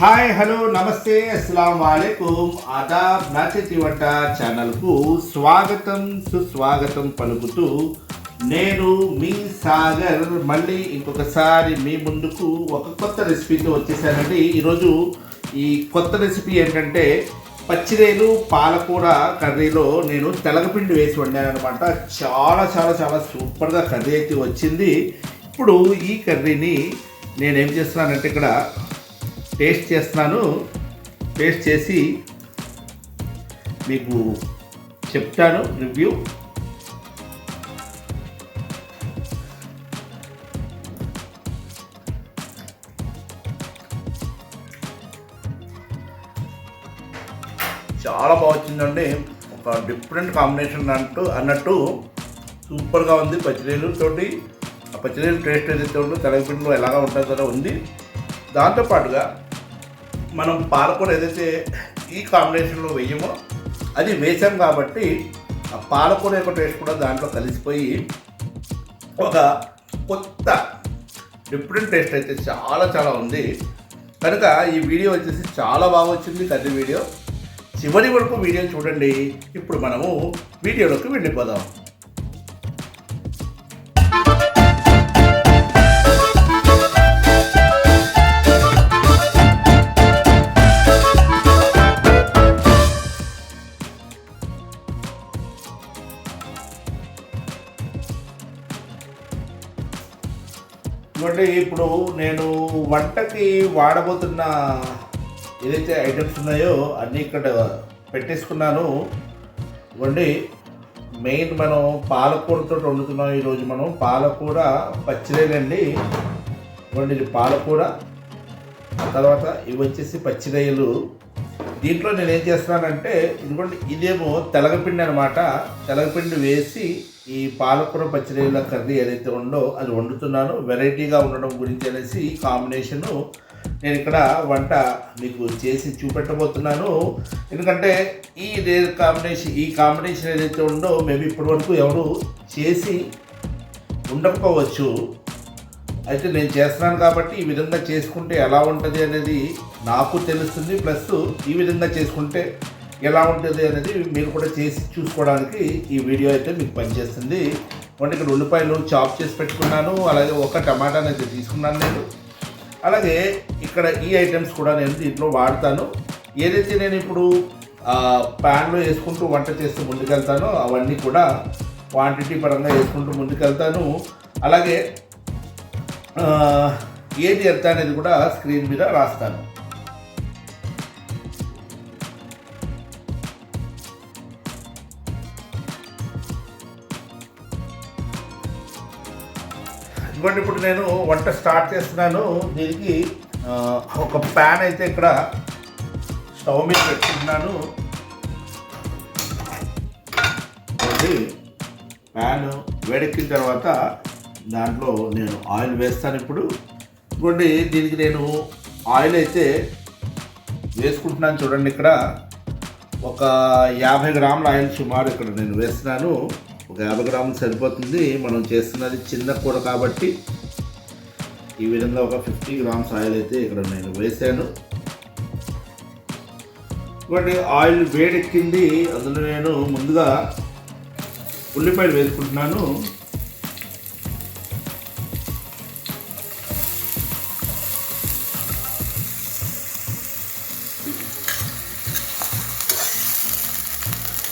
Hi hello నమస్తే అస్సలం వాలేకుమ్ ఆదాబ్ నాచేతి వంట ఛానల్కు స్వాగతం సుస్వాగతం పలుకుతూ నేను మీ సాగర్. మళ్ళీ ఇంకొకసారి మీ ముందుకు ఒక కొత్త రెసిపీతో వచ్చేసానండి. ఈరోజు ఈ కొత్త రెసిపీ ఏంటంటే పచ్చిరేలు పాలకూర కర్రీలో నేను తెలగపిండి వేసి వండాను అనమాట చాలా చాలా చాలా సూపర్గా కర్రీ అయితే వచ్చింది. ఇప్పుడు ఈ కర్రీని నేనేం చేస్తున్నానంటే ఇక్కడ టేస్ట్ చేస్తున్నాను. టేస్ట్ చేసి మీకు చెప్తాను రివ్యూ చాలా బాగా వచ్చిందండి. ఒక డిఫరెంట్ కాంబినేషన్ అంటూ అన్నట్టు సూపర్గా ఉంది పచ్చిరేలు తోటి ఆ పచ్చిరేలు టేస్ట్ ఏదైతే ఉందో తెలగపిండిలో ఎలాగా ఉంటుందో ఉంది. దాంతోపాటుగా మనం పాలకూర ఏదైతే ఈ కాంబినేషన్లో వేయమో అది వేసాం కాబట్టి ఆ పాలకూర యొక్క టేస్ట్ కూడా దాంట్లో కలిసిపోయి ఒక కొత్త డిఫరెంట్ టేస్ట్ అయితే చాలా చాలా ఉంది. కనుక ఈ వీడియో వచ్చేసి చాలా బాగా వచ్చింది కర్రీ వీడియో. చివరి వరకు వీడియో చూడండి. ఇప్పుడు మనము వీడియోలోకి వెళ్ళిపోదాం. ఇప్పుడు నేను వంటకి వాడబోతున్న ఏదైతే ఐటమ్స్ ఉన్నాయో అన్నీ ఇక్కడ పెట్టేసుకున్నాను. ఇవ్వండి మెయిన్ మనం పాలకూరతో వండుతున్నాం ఈరోజు మనం. పాలకూర పచ్చిరేలండి ఇవ్వండి ఇది పాలకూర తర్వాత ఇవి వచ్చేసి పచ్చిరొయ్యలు దీంట్లో నేను ఏం చేస్తున్నానంటే ఇదిగోండి ఇదేమో తెలగపిండి అనమాట తెలగపిండి వేసి ఈ పాలకూర పచ్చిరేల కర్రీ ఏదైతే ఉందో అది వండుతున్నాను. వెరైటీగా ఉండడం గురించి అనేసి ఈ కాంబినేషను నేను ఇక్కడ వంట మీకు చేసి చూపెట్టబోతున్నాను. ఎందుకంటే ఈ రే కాంబినేషన్ ఈ కాంబినేషన్ ఏదైతే ఉందో మేము ఇప్పటి వరకు ఎవరు చేసి ఉండకపోవచ్చు. అయితే నేను చేస్తున్నాను కాబట్టి ఈ విధంగా చేసుకుంటే ఎలా ఉంటుంది అనేది నాకు తెలుస్తుంది. ప్లస్ ఈ విధంగా చేసుకుంటే ఎలా ఉంటుంది అనేది మీరు కూడా చేసి చూసుకోవడానికి ఈ వీడియో అయితే మీకు పనిచేస్తుంది. అంటే ఇక్కడ ఉల్లిపాయలు చాప్ చేసి పెట్టుకున్నాను అలాగే ఒక టమాటాని అయితే తీసుకున్నాను నేను. అలాగే ఇక్కడ ఈ ఐటమ్స్ కూడా నేను దీంట్లో వాడతాను. ఏదైతే నేను ఇప్పుడు ప్యాన్లో వేసుకుంటూ వంట చేస్తూ ముందుకెళ్తానో అవన్నీ కూడా క్వాంటిటీ పరంగా వేసుకుంటూ ముందుకెళ్తాను. అలాగే ఏది ఎంత అనేది కూడా స్క్రీన్ మీద రాస్తాను. ఇదిగోండి ఇప్పుడు నేను వంట స్టార్ట్ చేస్తున్నాను. దీనికి ఒక ప్యాన్ అయితే ఇక్కడ స్టవ్ మీద పెట్టుకుంటున్నాను ఇది ప్యాన్ వేడెక్కిన తర్వాత దాంట్లో నేను ఆయిల్ వేస్తాను ఇప్పుడు. ఇదిగోండి దీనికి నేను ఆయిల్ అయితే వేసుకుంటున్నాను చూడండి ఇక్కడ. ఒక యాభై గ్రాముల ఆయిల్ సుమారు ఇక్కడ నేను వేస్తున్నాను. ఒక యాభై గ్రాములు సరిపోతుంది. మనం చేస్తున్నది చిన్న కూర కాబట్టి ఈ విధంగా ఒక ఫిఫ్టీ గ్రామ్స్ ఆయిల్ అయితే ఇక్కడ నేను వేసాను ఇవ్వండి ఆయిల్ వేడెక్కింది. అందులో నేను ముందుగా ఉల్లిపాయలు వేసుకుంటున్నాను.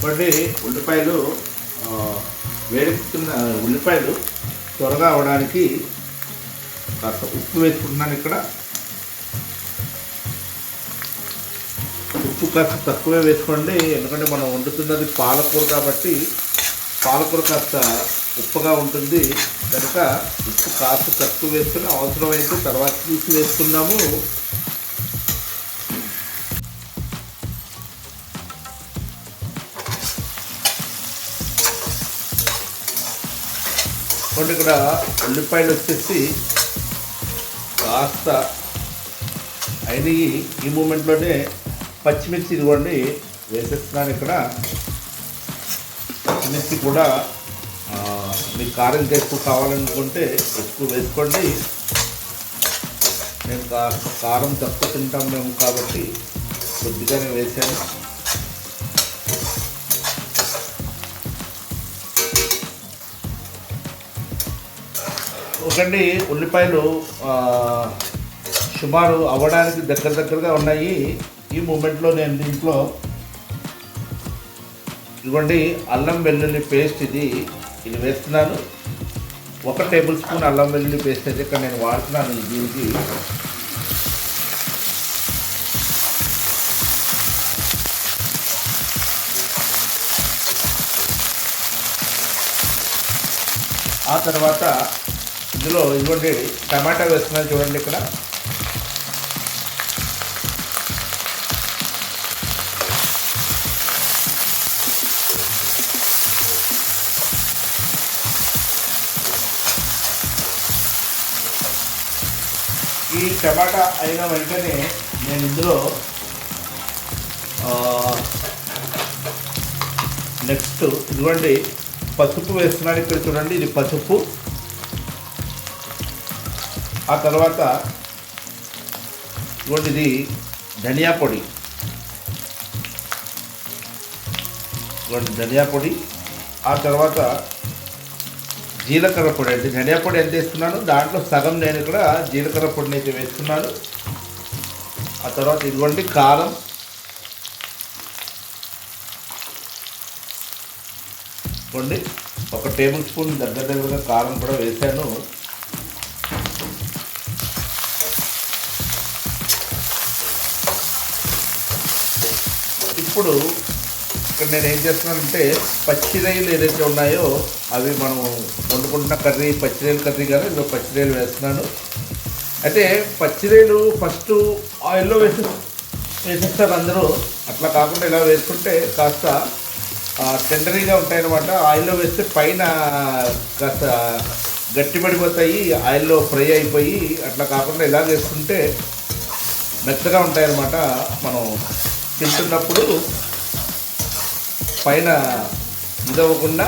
ఇవ్వండి ఉల్లిపాయలు వేడెక్కుతున్న ఉల్లిపాయలు త్వరగా అవడానికి కాస్త ఉప్పు వేసుకుంటున్నాను ఇక్కడ. ఉప్పు కాస్త తక్కువే వేసుకోండి ఎందుకంటే మనం వండుతున్నది పాలకూర కాబట్టి పాలకూర కాస్త ఉప్పుగా ఉంటుంది. కనుక ఉప్పు కాస్త తక్కువ వేసుకుని అవసరమైతే తర్వాత చూసి వేసుకుందాము. చూడండి ఇక్కడ ఉల్లిపాయలు వచ్చేసి కాస్త అయినవి ఈ మూమెంట్లోనే పచ్చిమిర్చి ఇదిగోండి వేసేస్తున్నాను ఇక్కడ. పచ్చిమిర్చి కూడా మీకు కారం ఇంకా ఎక్కువ కావాలనుకుంటే ఎక్కువ వేసుకోండి. నేను కాస్త కారం తక్కువ తింటాం మేము కాబట్టి కొద్దిగానే వేసాను. ఒకండి ఉల్లిపాయలు సుమారు అవ్వడానికి దగ్గర దగ్గరగా ఉన్నాయి. ఈ మూమెంట్లో నేను దీంట్లో ఇదిగోండి అల్లం వెల్లుల్లి పేస్ట్ ఇది ఇది వేస్తున్నాను. ఒక టేబుల్ స్పూన్ అల్లం వెల్లుల్లి పేస్ట్ అయితే ఇక్కడ నేను వాడుతున్నాను దీనికి ఆ తర్వాత ఇందులో ఇదిగోండి టమాటా వేస్తున్నాను చూడండి ఇక్కడ. ఈ టమాటా అయిన వెంటనే నేను ఇందులో నెక్స్ట్ ఇదిగోండి పసుపు వేస్తున్నాను ఇక్కడ చూడండి ఇది పసుపు. ఆ తర్వాత ఇది ధనియా పొడి. ఇవ్వండి ధనియా పొడి. ఆ తర్వాత జీలకర్ర పొడి అంటే ధనియా పొడి ఎంత వేస్తున్నాను? దాంట్లో సగం నేను ఇక్కడ జీలకర్ర పొడిని అయితే వేస్తున్నాను. ఆ తర్వాత ఇదిగోండి కారం. ఇవ్వండి ఒక టేబుల్ స్పూన్ దగ్గర దగ్గరగా కారం కూడా వేసాను ఇప్పుడు ఇక్కడ నేను ఏం చేస్తున్నానంటే పచ్చిరయ్యలు ఏదైతే ఉన్నాయో అవి మనం వండుకుంటున్న కర్రీ పచ్చిరయ్యలు కర్రీ కానీ ఇదో పచ్చిరయ్యలు వేస్తున్నాను. అయితే పచ్చిరయ్యలు ఫస్ట్ ఆయిల్లో వేసి వేసేస్తారు అందరూ. అట్లా కాకుండా ఇలా వేసుకుంటే కాస్త టెండరీగా ఉంటాయన్నమాట. ఆయిల్లో వేస్తే పైన కాస్త గట్టిపడిపోతాయి ఆయిల్లో ఫ్రై అయిపోయి అట్లా కాకుండా ఇలా వేసుకుంటే మెత్తగా ఉంటాయన్నమాట మనం తింటున్నప్పుడు పైన ఇదవ్వకుండా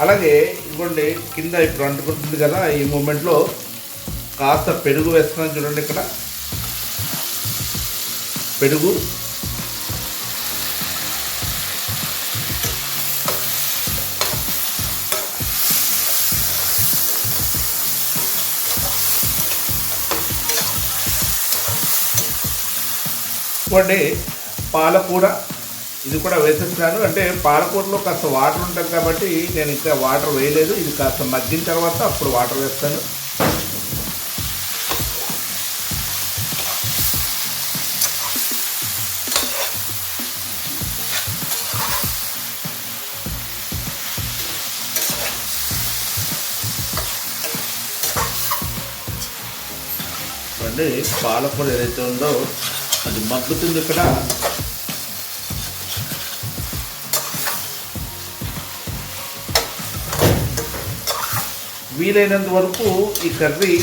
అలాగే ఇదిగోండి కింద ఇప్పుడు అంటుకుంటుంది కదా ఈ మూమెంట్లో కాస్త పెరుగు వేస్తున్నాను చూడండి ఇక్కడ. పెరుగు ఇవ్వండి పాలకూర ఇది కూడా వేసేస్తున్నాను అంటే పాలకూరలో కాస్త వాటర్ ఉంటుంది కాబట్టి నేను ఇంకా వాటర్ వేయలేదు. ఇది కాస్త మగ్గిన తర్వాత అప్పుడు వాటర్ వేస్తాను. పాలకూర ఏదైతే ఉందో అది మగ్గుతుంది ఇక్కడ. వీలైనంత వరకు ఈ కర్రీ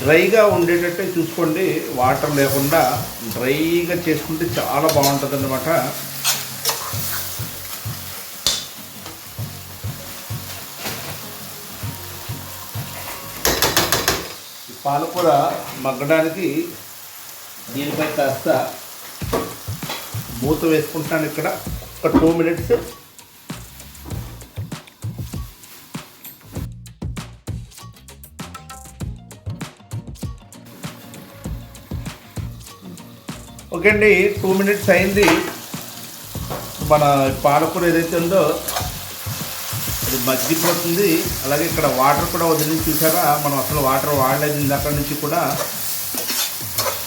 డ్రైగా ఉండేటట్టే చూసుకోండి. వాటర్ లేకుండా డ్రైగా చేసుకుంటే చాలా బాగుంటుంది అన్నమాట పాలకూర మగ్గడానికి దీనిపై కాస్త మూత వేసుకుంటాను ఇక్కడ. ఒక టూ మినిట్స్. ఓకే అండి టూ మినిట్స్ అయింది. మన పాలకూర ఏదైతే ఉందో అది మగ్గిపోతుంది. అలాగే ఇక్కడ వాటర్ కూడా వదిలి చూసారా? మనం అసలు వాటర్ వాడలేదు ఇందాక నుంచి కూడా.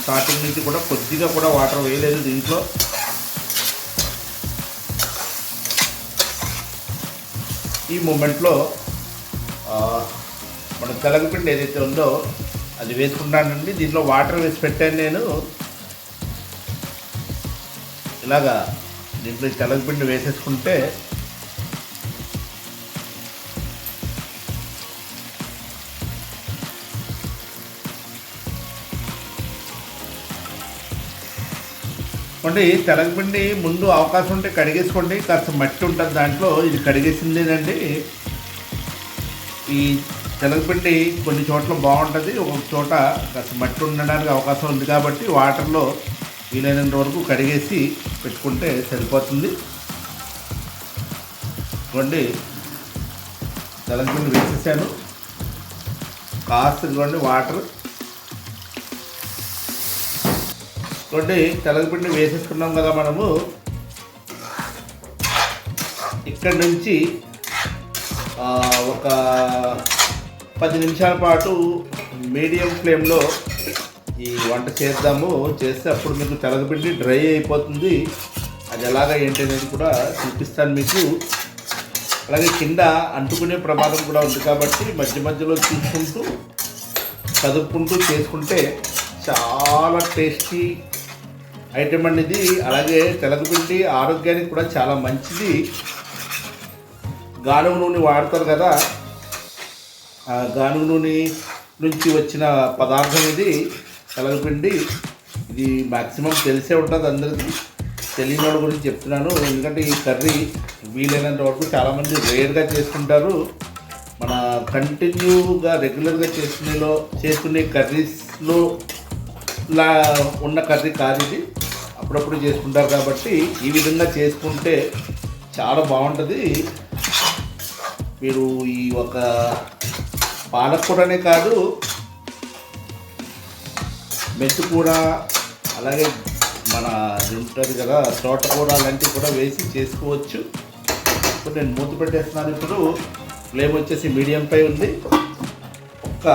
స్టార్టింగ్ నుంచి కూడా కొద్దిగా కూడా వాటర్ వేయలేదు దీంట్లో. ఈ మూమెంట్లో ఆ, మన తెలగపిండి ఏదైతే ఉందో అది వేసుకుంటానండి. దీంట్లో వాటర్ వేసి పెట్టాను నేను. ఇలాగా దీంట్లో తెలగపిండి వేసేసుకుంటే అంటే తెలగపిండి ముందు అవకాశం ఉంటే కడిగేసుకోండి. కాస్త మట్టి ఉంటుంది దాంట్లో. ఇది కడిగేసిందేనండి. ఈ శనగపిండి కొన్ని చోట్ల బాగుంటుంది. ఒక చోట కాస్త మట్టి ఉండడానికి అవకాశం ఉంది కాబట్టి వాటర్లో వీలైనంత వరకు కడిగేసి పెట్టుకుంటే సరిపోతుంది. ఇవ్వండి శనగపిండి వేసేసాను. కాస్త ఇదిగోండి వాటర్. ఇవ్వండి తెలగపిండి వేసేసుకున్నాం కదా మనము. ఇక్కడ నుంచి ఒక పది నిమిషాల పాటు మీడియం ఫ్లేమ్లో ఈ వంట చేద్దాము. చేస్తే అప్పుడు మీకు తెలగపిండి డ్రై అయిపోతుంది. అది ఎలాగ ఏంటి అనేది కూడా చూపిస్తాను మీకు. అలాగే కింద అంటుకునే ప్రమాదం కూడా ఉంది కాబట్టి మధ్య మధ్యలో చూసుకుంటూ చదువుకుంటూ చేసుకుంటే చాలా టేస్టీ ఐటెం అండి ఇది అలాగే తెలగపిండి ఆరోగ్యానికి కూడా చాలా మంచిది. గానుగ నూనె వాడతారు కదా ఆ గానుగ నూనె నుంచి వచ్చిన పదార్థం ఇది తెలగపిండి ఇది మ్యాక్సిమం తెలిసే ఉంటుంది అందరికీ. తెలియని వాళ్ళ గురించి చెప్తున్నాను. ఎందుకంటే ఈ కర్రీ వీలైనంత వరకు చాలామంది రేర్గా చేసుకుంటారు. మన కంటిన్యూగా రెగ్యులర్గా చేసుకునేలో చేసుకునే కర్రీస్లో లా ఉన్న కర్రీ కాదు ఇది. అప్పుడప్పుడు చేసుకుంటారు కాబట్టి ఈ విధంగా చేసుకుంటే చాలా బాగుంటుంది. మీరు ఈ ఒక పాలకూరనే కాదు మెంతికూర అలాగే మన ఉంటుంది కదా తోటకూర అలాంటివి కూడా వేసి చేసుకోవచ్చు. ఇప్పుడు నేను మూత పెట్టేస్తున్నాను ఇప్పుడు. ఫ్లేమ్ వచ్చేసి మీడియంపై ఉంది. ఒక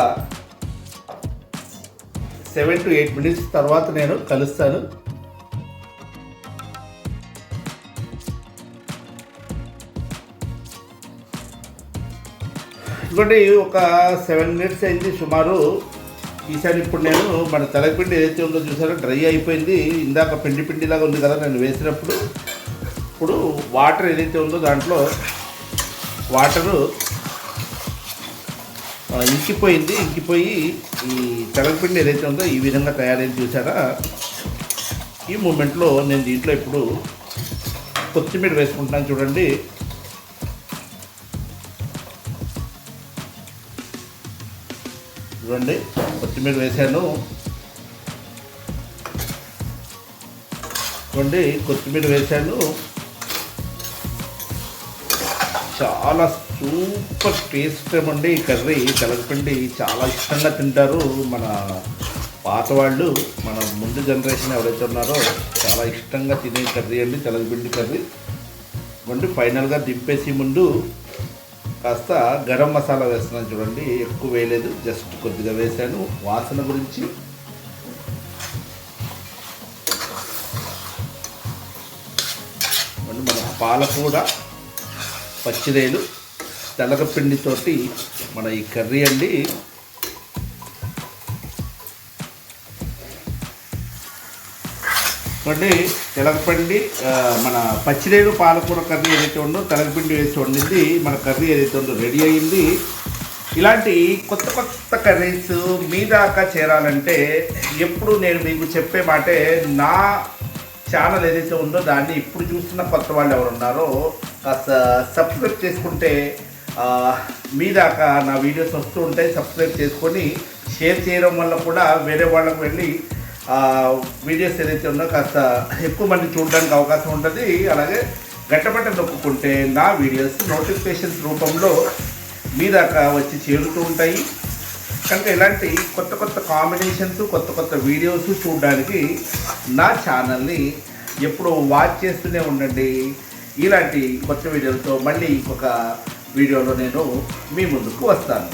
సెవెన్ టు ఎయిట్ మినిట్స్ తర్వాత నేను కలుస్తాను. ఇంకోటి ఒక సెవెన్ మినిట్స్ అయింది సుమారు. ఈసారి ఇప్పుడు నేను మన తెలగపిండి ఏదైతే ఉందో చూసారో డ్రై అయిపోయింది. ఇందాక పిండి పిండిలాగా ఉంది కదా నేను వేసినప్పుడు. ఇప్పుడు వాటర్ ఏదైతే ఉందో దాంట్లో వాటరు ఇంకిపోయింది ఇంకిపోయి ఈ తెలగపిండి ఏదైతే ఉందో ఈ విధంగా తయారైంది చూసారా? ఈ మూమెంట్లో నేను దీంట్లో ఇప్పుడు కొత్తిమీర వేసుకుంటున్నాను చూడండి. చూడండి కొత్తిమీర వేసాను చూడండి కొత్తిమీర వేసాను చాలా సూపర్ టేస్ట్ అండి ఈ కర్రీ. తెలగపిండి చాలా ఇష్టంగా తింటారు మన పాత వాళ్ళు. మన ముందు జనరేషన్ ఎవరైతే ఉన్నారో చాలా ఇష్టంగా తినే కర్రీ అండి తెలగపిండి కర్రీ. ఇవ్వండి ఫైనల్గా దింపేసి ముందు కాస్త గరం మసాలా వేస్తున్నాను చూడండి. ఎక్కువ వేయలేదు జస్ట్ కొద్దిగా వేసాను వాసన గురించి ఇవ్వండి మన పాలకూర పచ్చిరేలు తెలగపిండితోటి మన ఈ కర్రీ అండి. చూడండి తెలగపిండి మన పచ్చిరేలు పాలకూర కర్రీ ఏదైతే ఉందో తెలగపిండి వేసి వండింది. మన కర్రీ ఏదైతే ఉందో రెడీ అయింది. ఇలాంటి కొత్త కొత్త కర్రీస్ మీ దాకా చేరాలంటే ఎప్పుడు నేను మీకు చెప్పే మాటే నా ఛానల్ ఏదైతే ఉందో దాన్ని ఇప్పుడు చూస్తున్న కొత్త వాళ్ళు ఎవరు ఉన్నారో కాస్త సబ్స్క్రైబ్ చేసుకుంటే మీ దాకా నా వీడియోస్ వస్తూ ఉంటాయి సబ్స్క్రైబ్ చేసుకొని షేర్ చేయడం వల్ల కూడా వేరే వాళ్ళకు వెళ్ళి వీడియోస్ ఏదైతే ఉందో కాస్త ఎక్కువ మంది చూడడానికి అవకాశం ఉంటుంది. అలాగే గట్టబట్ట నొక్కుంటే నా వీడియోస్ నోటిఫికేషన్స్ రూపంలో మీ దాకా వచ్చి చేరుతూ ఉంటాయి. కనుక ఇలాంటి కొత్త కొత్త కాంబినేషన్స్ కొత్త కొత్త వీడియోస్ చూడడానికి నా ఛానల్ని ఎప్పుడు వాచ్ చేస్తూనే ఉండండి. ఇలాంటి కొత్త వీడియోలతో మళ్ళీ ఇంకొక వీడియోలో నేను మీ ముందుకు వస్తాను.